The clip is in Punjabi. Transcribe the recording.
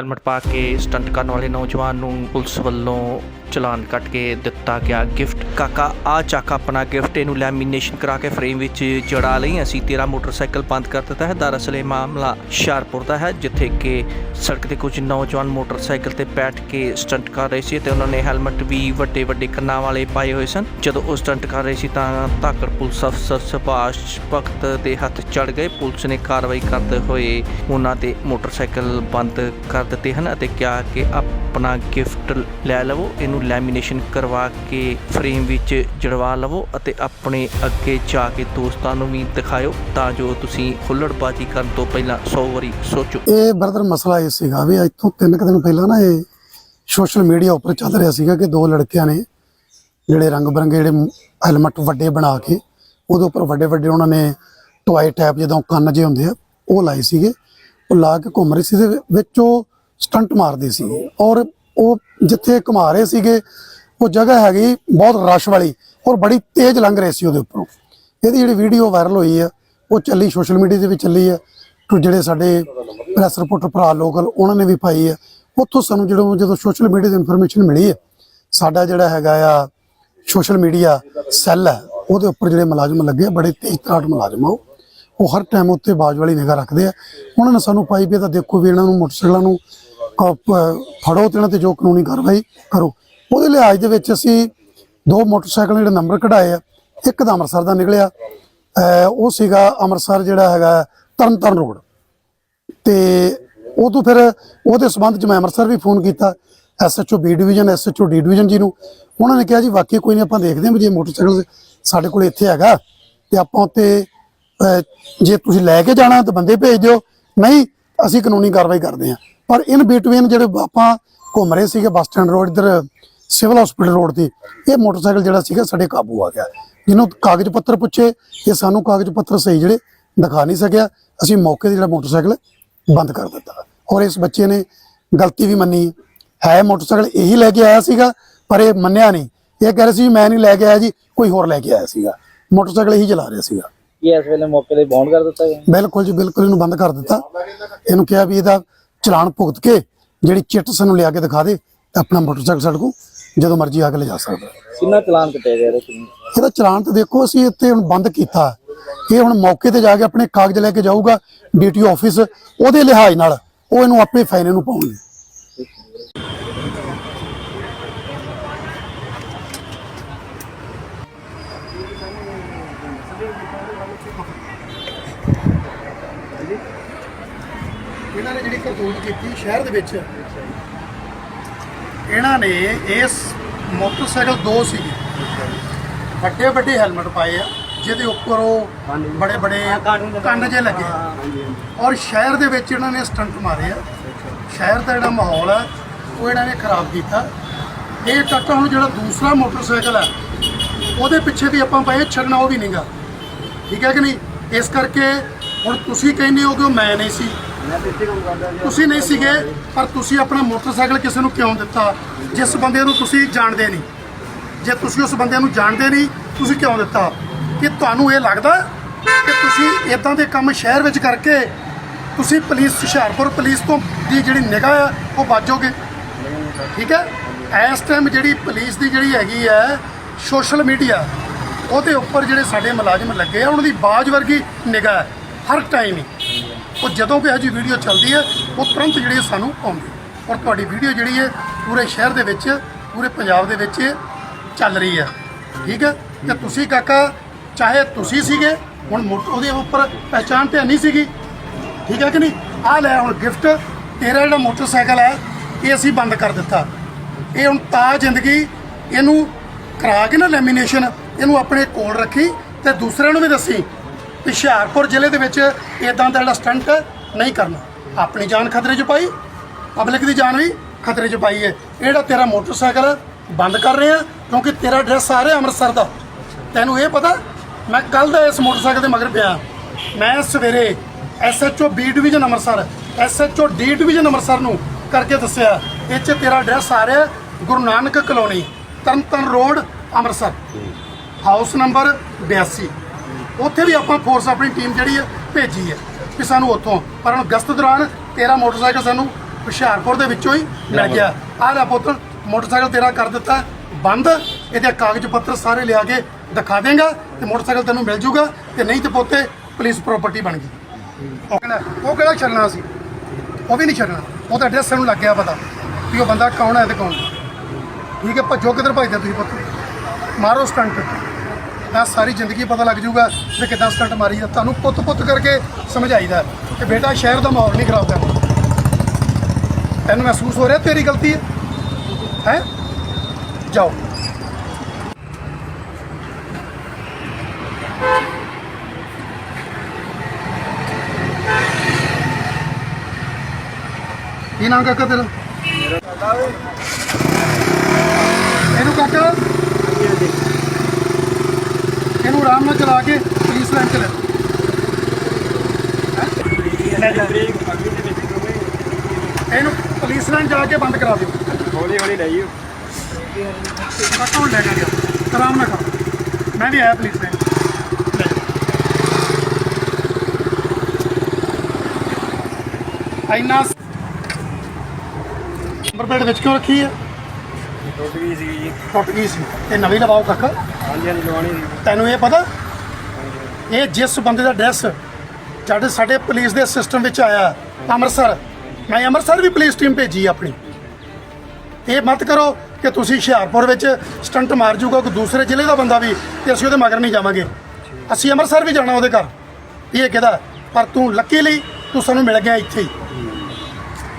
ਹੈਲਮਟ ਪਾ ਕੇ ਸਟੰਟ ਕਰਨ ਵਾਲੇ ਨੌਜਵਾਨ ਨੂੰ ਪੁਲਿਸ ਵੱਲੋਂ ਚਲਾਨ ਕੱਟ ਕੇ ਦਿੱਤਾ ਗਿਆ ਗਿਫਟ। ਕਾਕਾ, ਆ ਚੱਕ ਆਪਣਾ ਗਿਫਟ ਇਹਨੂੰ ਲੈਮੀਨੇਸ਼ਨ ਕਰਾ ਕੇ ਫਰੇਮ ਵਿੱਚ ਜੜਾ ਲਈ। ਅਸੀਂ ਤੇਰਾ ਮੋਟਰਸਾਈਕਲ ਬੰਦ ਕਰ ਦਿੱਤਾ ਹੈ। ਦਰਅਸਲ ਇਹ ਮਾਮਲਾ ਹੁਸ਼ਿਆਰਪੁਰ ਦਾ ਹੈ, ਜਿੱਥੇ ਕਿ ਸੜਕ ਤੇ ਕੁਝ ਨੌਜਵਾਨ ਮੋਟਰਸਾਈਕਲ ਤੇ ਬੈਠ ਕੇ ਸਟੰਟ ਕਰ ਰਹੇ ਸੀ ਤੇ ਉਹਨਾਂ ਨੇ ਹੈਲਮਟ ਵੀ ਵੱਡੇ ਵੱਡੇ ਕੰਨਾਂ ਵਾਲੇ ਪਾਏ ਹੋਏ ਸਨ। ਜਦੋਂ ਉਹ ਸਟੰਟ ਕਰ ਰਹੇ ਸੀ ਤਾਂ ਧਾਕੜ ਪੁਲਿਸ ਅਫਸਰ ਸੁਭਾਸ਼ ਭਗਤ ਦੇ ਹੱਥ ਚੜ ਗਏ। ਪੁਲਿਸ ਨੇ ਕਾਰਵਾਈ ਕਰਦੇ ਹੋਏ ਉਹਨਾਂ ਦੇ ਮੋਟਰਸਾਈਕਲ ਬੰਦ ਕਰ ਦਿੱਤੇ ਹਨ ਅਤੇ ਕਿਹਾ ਕਿ ਆਪਣਾ ਗਿਫਟ ਲੈ ਲਵੋ। ਇਹਨੂੰ ਲੈਮੀਨੇਸ਼ਨ ਕਰਵਾ ਕੇ ਫਰੇਮ ਵਿੱਚ ਜੜਵਾ ਲਵੋ ਅਤੇ ਆਪਣੇ ਅੱਗੇ ਜਾ ਕੇ ਦੋਸਤਾਂ ਨੂੰ ਵੀ ਦਿਖਾਇਓ ਤਾਂ ਜੋ ਤੁਸੀਂ ਹੁੱਲੜਬਾਜ਼ੀ ਕਰਨ ਤੋਂ ਪਹਿਲਾਂ 100 ਵਾਰੀ ਸੋਚੋ। ਇਹ ਬਰਦਰ ਮਸਲਾ ਇਹ ਸੀਗਾ ਵੀ ਅੱਜ ਤੋਂ ਤਿੰਨ ਦਿਨ ਪਹਿਲਾਂ ਨਾ ਇਹ ਸੋਸ਼ਲ ਮੀਡੀਆ ਉੱਪਰ ਚੱਲ ਰਿਹਾ ਸੀਗਾ ਕਿ ਦੋ ਲੜਕਿਆਂ ਨੇ ਜਿਹੜੇ ਰੰਗ ਬਰੰਗੇ ਜਿਹੜੇ ਹੈਲਮਟ ਵੱਡੇ ਬਣਾ ਕੇ ਉਹਦੇ ਉੱਪਰ ਵੱਡੇ ਵੱਡੇ ਉਹਨਾਂ ਨੇ ਟੋਏ ਟੈਪ ਜਦੋਂ ਕੰਨ ਜੇ ਹੁੰਦੇ ਆ, ਉਹ ਲਾਏ ਸੀਗੇ। ਉਹ ਲਾ ਕੇ ਘੁੰਮ ਰਹੇ ਸੀ ਤੇ ਵਿੱਚ ਉਹ ਸਟੰਟ ਮਾਰਦੇ ਸੀਗੇ ਔਰ ਉਹ ਜਿੱਥੇ ਘੁਮਾ ਰਹੇ ਸੀਗੇ, ਉਹ ਜਗ੍ਹਾ ਹੈਗੀ ਬਹੁਤ ਰਸ਼ ਵਾਲੀ ਔਰ ਬੜੀ ਤੇਜ਼ ਲੰਘ ਰਹੇ ਸੀ ਉਹਦੇ ਉੱਪਰੋਂ। ਇਹਦੀ ਜਿਹੜੀ ਵੀਡੀਓ ਵਾਇਰਲ ਹੋਈ ਆ, ਉਹ ਚੱਲੀ ਸੋਸ਼ਲ ਮੀਡੀਆ ਦੇ ਵੀ ਚੱਲੀ ਆ। ਤੇ ਜਿਹੜੇ ਸਾਡੇ ਪ੍ਰੈਸ ਰਿਪੋਰਟਰ ਭਰਾ ਲੋਕਲ, ਉਹਨਾਂ ਨੇ ਵੀ ਪਾਈ ਆ। ਉੱਥੋਂ ਸਾਨੂੰ ਜਦੋਂ ਜਦੋਂ ਸੋਸ਼ਲ ਮੀਡੀਆ ਦੀ ਇਨਫੋਰਮੇਸ਼ਨ ਮਿਲੀ ਹੈ ਸਾਡਾ ਜਿਹੜਾ ਹੈਗਾ ਆ ਸੋਸ਼ਲ ਮੀਡੀਆ ਸੈੱਲ ਹੈ ਉਹਦੇ ਉੱਪਰ ਜਿਹੜੇ ਮੁਲਾਜ਼ਮ ਲੱਗੇ ਬੜੇ ਤੇਜ਼ ਤਰਾਟ ਮੁਲਾਜ਼ਮ ਆ ਉਹ। ਹਰ ਟਾਈਮ ਉੱਤੇ ਬਾਜ ਵਾਲੀ ਨਿਗਾਹ ਰੱਖਦੇ ਆ। ਉਹਨਾਂ ਨੇ ਸਾਨੂੰ ਪਾਈ ਵੀ ਇਹ ਤਾਂ ਦੇਖੋ ਵੀ ਇਹਨਾਂ ਨੂੰ ਮੋਟਰਸਾਈਕਲਾਂ ਨੂੰ ਫੜੋ ਤੇ ਇਹਨਾਂ ਤੇ ਜੋ ਕਾਨੂੰਨੀ ਕਾਰਵਾਈ ਕਰੋ। ਉਹਦੇ ਲਿਹਾਜ਼ ਦੇ ਵਿੱਚ ਅਸੀਂ ਦੋ ਮੋਟਰਸਾਈਕਲ ਜਿਹੜੇ ਨੰਬਰ ਕਢਾਏ ਆ, ਇੱਕ ਤਾਂ ਅੰਮ੍ਰਿਤਸਰ ਦਾ ਨਿਕਲਿਆ ਉਹ ਸੀਗਾ ਅੰਮ੍ਰਿਤਸਰ ਜਿਹੜਾ ਹੈਗਾ ਤਰਨਤਾਰਨ ਰੋਡ। ਤੇ ਉਹ ਤੋਂ ਫਿਰ ਉਹਦੇ ਸਬੰਧ ਚ ਮੈਂ ਅੰਮ੍ਰਿਤਸਰ ਵੀ ਫੋਨ ਕੀਤਾ SHO B division SHO D division ji ਨੂੰ। ਉਹਨਾਂ ਨੇ ਕਿਹਾ ਜੀ, ਵਾਕਈ ਕੋਈ ਨਹੀਂ, ਆਪਾਂ ਦੇਖਦੇ ਹਾਂ ਵੀ ਜੇ ਮੋਟਰਸਾਈਕਲ ਸਾਡੇ ਕੋਲ ਇੱਥੇ ਹੈਗਾ ਤੇ ਆਪਾਂ ਉੱਤੇ ਜੇ ਤੁਸੀਂ ਲੈ ਕੇ ਜਾਣਾ ਤਾਂ ਬੰਦੇ ਭੇਜ ਦਿਓ। ਨਹੀਂ ਅਸੀਂ ਕਾਨੂੰਨੀ ਕਾਰਵਾਈ ਕਰਦੇ ਹਾਂ। ਪਰ ਇਨ ਬਿਟਵੀਨ ਜਿਹੜੇ ਆਪਾਂ ਘੁੰਮ ਰਹੇ ਸੀਗੇ ਬੱਸ ਸਟੈਂਡ ਰੋਡ, ਇੱਧਰ ਸਿਵਲ ਹਸਪੀਟਲ ਰੋਡ ਤੇ, ਇਹ ਮੋਟਰਸਾਈਕਲ ਜਿਹੜਾ ਸੀਗਾ ਸਾਡੇ ਕਾਬੂ ਆ ਗਿਆ। ਜਿਹਨੂੰ ਕਾਗਜ਼ ਪੱਤਰ ਪੁੱਛੇ, ਇਹ ਸਾਨੂੰ ਕਾਗਜ਼ ਪੱਤਰ ਸਹੀ ਜਿਹੜੇ ਦਿਖਾ ਨਹੀਂ ਸਕਿਆ। ਅਸੀਂ ਮੌਕੇ ਤੇ ਜਿਹੜਾ ਮੋਟਰਸਾਈਕਲ ਬੰਦ ਕਰ ਦਿੱਤਾ। ਔਰ ਇਸ ਬੱਚੇ ਨੇ ਗਲਤੀ ਵੀ ਮੰਨੀ। ਹੈ ਮੋਟਰਸਾਈਕਲ ਇਹੀ ਲੈ ਕੇ ਆਇਆ ਸੀਗਾ, ਪਰ ਇਹ ਮੰਨਿਆ ਨਹੀਂ। ਇਹ ਕਹਿ ਰਿਹਾ ਸੀ ਵੀ ਮੈਂ ਨਹੀਂ ਲੈ ਕੇ ਆਇਆ ਜੀ, ਕੋਈ ਹੋਰ ਲੈ ਕੇ ਆਇਆ ਸੀਗਾ। ਮੋਟਰਸਾਈਕਲ ਇਹੀ ਚਲਾ ਰਿਹਾ ਸੀਗਾ। ਕੀ ਇਸ ਵੇਲੇ ਮੌਕੇ ਤੇ ਬੌਂਡ ਕਰ ਦਿੱਤਾ ਗਿਆ? ਬਿਲਕੁਲ ਜੀ ਬਿਲਕੁਲ ਇਹਨੂੰ ਬੰਦ ਕਰ ਦਿੱਤਾ। ਇਹਨੂੰ ਕਿਹਾ ਵੀ ਇਹਦਾ ਚਲਾਨ ਭੁਗਤ ਕੇ ਜਿਹੜੀ ਚਿੱਟ ਸਾਨੂੰ ਲਿਆ ਕੇ ਦਿਖਾ ਦੇ ਆਪਣਾ ਮੋਟਰਸਾਈਕਲ ਸਾਡੇ ਕੋਲ ਜਦੋਂ ਮਰਜ਼ੀ ਆ ਕੇ ਲਿਜਾ ਸਕਦਾ। ਕਿੰਨਾ ਚਲਾਨ ਕੱਟਿਆ ਗਿਆ ਇਹਦਾ ਚਲਾਨ ਤਾਂ ਦੇਖੋ ਅਸੀਂ ਇੱਥੇ ਹੁਣ ਬੰਦ ਕੀਤਾ। ਇਹ ਹੁਣ ਮੌਕੇ ਤੇ ਜਾ ਕੇ ਆਪਣੇ ਕਾਗਜ਼ ਲੈ ਕੇ ਜਾਊਗਾ ਡੀਟੀਓ ਆਫਿਸ ਉਹਦੇ ਲਿਹਾਜ਼ ਨਾਲ ਉਹ ਇਹਨੂੰ ਆਪੇ ਫਾਈਨ ਇਹਨੂੰ ਪਾਉਣਗੇ। ਇਹਨਾਂ ਨੇ ਜਿਹੜੀ ਕਰਤੂਤ ਕੀਤੀ ਸ਼ਹਿਰ ਦੇ ਵਿੱਚ ਇਹਨਾਂ ਨੇ ਇਸ ਮੋਟਰਸਾਈਕਲ ਦੋ ਸੀਗੇ। ਵੱਡੇ ਵੱਡੇ ਹੈਲਮਟ ਪਾਏ ਆ ਜਿਹਦੇ ਉੱਪਰ ਉਹ ਬੜੇ ਬੜੇ ਕੰਨ ਜੇ ਲੱਗੇ। ਆ। ਔਰ ਸ਼ਹਿਰ ਦੇ ਵਿੱਚ ਇਹਨਾਂ ਨੇ ਸਟੰਟ ਮਾਰੇ ਆ। ਸ਼ਹਿਰ ਦਾ ਜਿਹੜਾ ਮਾਹੌਲ ਹੈ ਉਹ ਇਹਨਾਂ ਨੇ ਖਰਾਬ ਕੀਤਾ। ਇਹ ਟੱਕਾ ਹੁਣ ਜਿਹੜਾ ਦੂਸਰਾ ਮੋਟਰਸਾਈਕਲ ਹੈ ਉਹਦੇ ਪਿੱਛੇ ਵੀ ਆਪਾਂ ਪਏ ਛੱਡਣਾ ਉਹ ਵੀ ਨਹੀਂਗਾ ਠੀਕ ਹੈ ਕਿ ਨਹੀਂ? ਇਸ ਕਰਕੇ ਹੁਣ ਤੁਸੀਂ ਕਹਿੰਦੇ ਹੋ ਕਿ ਉਹ ਮੈਂ ਨਹੀਂ ਸੀ। ਤੁਸੀਂ ਨਹੀਂ ਸੀਗੇ, ਪਰ ਤੁਸੀਂ ਆਪਣਾ ਮੋਟਰਸਾਈਕਲ ਕਿਸੇ ਨੂੰ ਕਿਉਂ ਦਿੱਤਾ? ਜਿਸ ਬੰਦੇ ਨੂੰ ਤੁਸੀਂ ਜਾਣਦੇ ਨਹੀਂ। ਜੇ ਤੁਸੀਂ ਉਸ ਬੰਦੇ ਨੂੰ ਜਾਣਦੇ ਨਹੀਂ, ਤੁਸੀਂ ਕਿਉਂ ਦਿੱਤਾ? ਕਿ ਤੁਹਾਨੂੰ ਇਹ ਲੱਗਦਾ ਕਿ ਤੁਸੀਂ ਇਦਾਂ ਦੇ ਕੰਮ ਸ਼ਹਿਰ ਵਿੱਚ ਕਰਕੇ ਤੁਸੀਂ ਪੁਲਿਸ, ਹੁਸ਼ਿਆਰਪੁਰ ਪੁਲਿਸ ਤੋਂ ਦੀ ਜਿਹੜੀ ਨਿਗਾਹ ਆ, ਉਹ ਬਾਜੋਗੇ ਠੀਕ ਹੈ? ਇਸ ਟਾਈਮ ਜਿਹੜੀ ਪੁਲਿਸ ਦੀ ਜਿਹੜੀ ਹੈਗੀ ਹੈ ਸੋਸ਼ਲ ਮੀਡੀਆ ਉਹਦੇ ਉੱਪਰ ਜਿਹੜੇ ਸਾਡੇ ਮੁਲਾਜ਼ਮ ਲੱਗੇ ਆ, ਉਹਨਾਂ ਦੀ ਬਾਜ ਵਰਗੀ ਨਿਗਾਹ ਹੈ। ਹਰ ਟਾਈਮ ਹੀ। ਉਹ ਜਦੋਂ ਕੋਈ ਇਹੋ ਜਿਹੀ ਵੀਡੀਓ ਚੱਲਦੀ ਹੈ, ਉਹ ਤੁਰੰਤ ਜਿਹੜੀ ਸਾਨੂੰ ਆਉਂਦੀ ਔਰ ਤੁਹਾਡੀ ਵੀਡੀਓ ਜਿਹੜੀ ਹੈ, ਪੂਰੇ ਸ਼ਹਿਰ ਦੇ ਵਿੱਚ, ਪੂਰੇ ਪੰਜਾਬ ਦੇ ਵਿੱਚ ਚੱਲ ਰਹੀ ਹੈ। ਠੀਕ ਹੈ? ਤੇ ਤੁਸੀਂ ਕਾਕਾ, ਚਾਹੇ ਤੁਸੀਂ ਸੀਗੇ, ਹੁਣ ਮੋ- ਉਹਦੇ ਉੱਪਰ ਪਹਿਚਾਣ ਤੇ ਨਹੀਂ ਸੀਗੀ। ਠੀਕ ਹੈ ਕਿ ਨਹੀਂ? ਆ ਲੈ ਹੁਣ ਗਿਫਟ ਤੇਰਾ ਜਿਹੜਾ ਮੋਟਰਸਾਈਕਲ ਹੈ, ਇਹ ਅਸੀਂ ਬੰਦ ਕਰ ਦਿੱਤਾ। ਇਹ ਹੁਣ ਤਾਂ ਜ਼ਿੰਦਗੀ, ਇਹਨੂੰ ਕਰਾ ਕੇ ਨਾ ਲੈਮੀਨੇਸ਼ਨ ਇਹਨੂੰ ਆਪਣੇ ਕੋਲ ਰੱਖੀ ਤੇ ਦੂਸਰਿਆਂ ਨੂੰ ਵੀ ਦੱਸੀ ਹੁਸ਼ਿਆਰਪੁਰ ਜ਼ਿਲ੍ਹੇ ਦੇ ਵਿੱਚ ਇਦਾਂ ਦਾ ਜਿਹੜਾ ਸਟੰਟ ਨਹੀਂ ਕਰਨਾ। ਆਪਣੀ ਜਾਨ ਖਤਰੇ 'ਚ ਪਾਈ ਪਬਲਿਕ ਦੀ ਜਾਨ ਵੀ ਖਤਰੇ 'ਚ ਪਾਈ ਹੈ। ਇਹ ਜਿਹੜਾ ਤੇਰਾ ਮੋਟਰਸਾਈਕਲ ਬੰਦ ਕਰ ਰਹੇ ਆ ਕਿਉਂਕਿ ਤੇਰਾ ਐਡਰੈਸ ਆ ਰਿਹਾ ਅੰਮ੍ਰਿਤਸਰ ਦਾ। ਤੈਨੂੰ ਇਹ ਪਤਾ ਮੈਂ ਕੱਲ ਦਾ ਇਸ ਮੋਟਰਸਾਈਕਲ ਦੇ ਮਗਰ ਪਿਆ। ਮੈਂ ਸਵੇਰੇ SHO B division Amritsar SHO D division Amritsar ਨੂੰ ਕਰਕੇ ਦੱਸਿਆ ਇਹ 'ਚ ਤੇਰਾ ਐਡਰੈਸ ਆ ਰਿਹਾ Guru Nanak colony Tarn Taran road Amritsar. House number 82 ਉੱਥੇ ਵੀ ਆਪਾਂ ਫੋਰਸ ਆਪਣੀ ਟੀਮ ਜਿਹੜੀ ਹੈ ਭੇਜੀ ਹੈ ਕਿ ਸਾਨੂੰ ਉੱਥੋਂ। ਪਰ ਹੁਣ ਗਸਤ ਦੌਰਾਨ ਤੇਰਾ ਮੋਟਰਸਾਈਕਲ ਸਾਨੂੰ ਹੁਸ਼ਿਆਰਪੁਰ ਦੇ ਵਿੱਚੋਂ ਹੀ ਮਿਲ ਗਿਆ। ਆਹ ਲੈ ਪੁੱਤ ਮੋਟਰਸਾਈਕਲ ਤੇਰਾ ਕਰ ਦਿੱਤਾ ਬੰਦ। ਇਹਦੇ ਕਾਗਜ਼ ਪੱਤਰ ਸਾਰੇ ਲਿਆ ਕੇ ਦਿਖਾ ਦੇਗਾ ਤੇ ਮੋਟਰਸਾਈਕਲ ਤੈਨੂੰ ਮਿਲ ਜੂਗਾ ਤੇ ਨਹੀਂ ਤੇ ਪੁੱਤੇ ਪੁਲਿਸ ਪ੍ਰਾਪਰਟੀ ਬਣ ਗਈ। ਉਹ ਕਹਿੰਦਾ ਉਹ ਕਿਹੜਾ ਛੱਡਣਾ ਸੀ? ਉਹ ਵੀ ਨਹੀਂ ਛੱਡਣਾ। ਉਹਦਾ ਐਡਰੈਸ ਸਾਨੂੰ ਲੱਗ ਗਿਆ ਪਤਾ ਵੀ ਉਹ ਬੰਦਾ ਕੌਣ ਹੈ ਤੇ ਕੌਣ ਠੀਕ ਹੈ ਭੱਜੋ ਕਿੱਧਰ ਭੱਜਦੇ ਤੁਸੀਂ ਪੁੱਤ? ਮਾਰੋ ਸਟੰਟ ਤਾਂ ਸਾਰੀ ਜ਼ਿੰਦਗੀ ਪਤਾ ਲੱਗ ਜਾਊਗਾ ਵੀ ਕਿੱਦਾਂ ਸਟੰਟ ਮਾਰੀ ਦਾ ਤੁਹਾਨੂੰ ਪੁੱਤ ਪੁੱਤ ਕਰਕੇ ਸਮਝਾਈਦਾ ਕਿ ਬੇਟਾ ਸ਼ਹਿਰ ਦਾ ਮਾਹੌਲ ਨਹੀਂ ਖਰਾਬ ਕਰਨਾ। ਤੈਨੂੰ ਮਹਿਸੂਸ ਹੋ ਰਿਹਾ ਤੇਰੀ ਗਲਤੀ ਹੈ? ਹੈ? ਜਾਓ। ਕੀ ਨਾਮ ਕਾਕਾ ਤੇਰਾ? ਇਹਨੂੰ ਕਾਕਾ? ਇਹਨੂੰ ਆਰਾਮ ਨਾਲ ਚਲਾ ਕੇ ਪੁਲਿਸ ਲਾਈਨ ਚ ਲੈ? ਇਹਨੂੰ ਪੁਲਿਸ ਲਾਈਨ ਜਾ ਕੇ ਬੰਦ ਕਰਾ ਦਿਓ। ਹੌਲੀ ਹੌਲੀ ਲਈਓ ਕਾਕਾ ਹੁਣ ਲੈ ਕੇ ਗਿਆ ਆਰਾਮ ਨਾਲ ਕਰ ਮੈਂ ਵੀ ਆਇਆ ਪੁਲਿਸ ਲਾਈਨ ਲੈ ਜਾਓ। ਇੰਨਾ ਨੰਬਰ ਪਲੇਟ ਵਿੱਚ ਕਿਉਂ ਰੱਖੀ ਹੈ ਟੁੱਟ ਗਈ ਸੀ ਜੀ। ਟੁੱਟ ਗਈ ਸੀ। ਇਹ ਨਵੀਂ ਲਵਾਓ ਕਾਕਾ ਹਾਂਜੀ ਹਾਂਜੀ ਲਵਾਉਣੀ ਸੀ। ਤੈਨੂੰ ਇਹ ਪਤਾ? ਇਹ ਜਿਸ ਬੰਦੇ ਦਾ ਐਡਰੈਸ ਜਦ ਸਾਡੇ ਪੁਲਿਸ ਦੇ ਸਿਸਟਮ ਵਿੱਚ ਆਇਆ ਅੰਮ੍ਰਿਤਸਰ। ਮੈਂ ਅੰਮ੍ਰਿਤਸਰ ਵੀ ਪੁਲਿਸ ਟੀਮ ਭੇਜੀ ਆਪਣੀ। ਇਹ ਮਤ ਕਰੋ ਕਿ ਤੁਸੀਂ ਹੁਸ਼ਿਆਰਪੁਰ ਵਿੱਚ ਸਟੰਟ ਮਾਰ ਜੂਗਾ ਕੋਈ ਦੂਸਰੇ ਜ਼ਿਲ੍ਹੇ ਦਾ ਬੰਦਾ ਵੀ ਤੇ ਅਸੀਂ ਉਹਦੇ ਮਗਰ ਨਹੀਂ ਜਾਵਾਂਗੇ। ਅਸੀਂ ਅੰਮ੍ਰਿਤਸਰ ਵੀ ਜਾਣਾ ਉਹਦੇ ਘਰ। ਇਹ ਕਿਹਦਾ? ਪਰ ਤੂੰ ਲੱਕੀ ਲਈ ਤੂੰ ਸਾਨੂੰ ਮਿਲ ਗਿਆ ਇੱਥੇ ਹੀ।